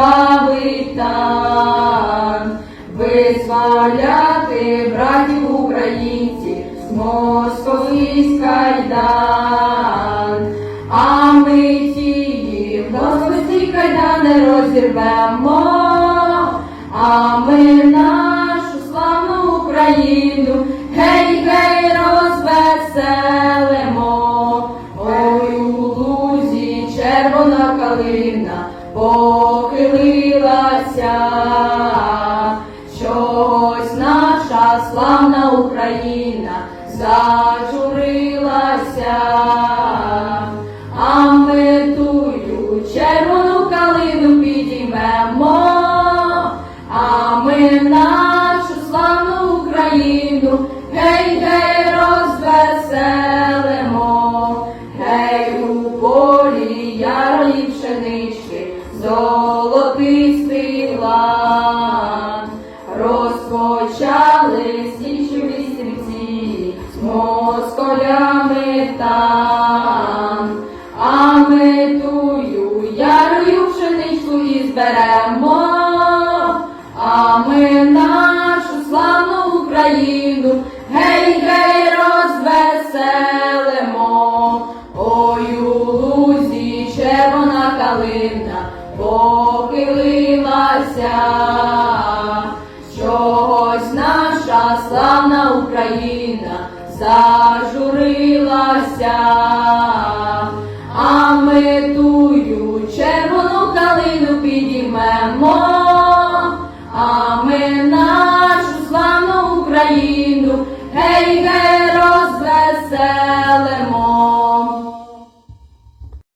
кривавий тан, визволяти братів українців з московських кайдан, а ми ті московські кайдани розірвемо, а ми нашу славну Україну гей, гей, розвеселимо. Ой, у лузі червона калина похилилася, щось наша славна Україна зажурилася, а ми тую червону калину підіймемо, а ми нашу розпочали січові стрільці з москалями там, а ми тую ярою пшеничку і зберемо, а ми нашу славну Україну гей, гей, розвеселимо. Ой, у лузі червона калина похилилася, зажурилася, а ми тую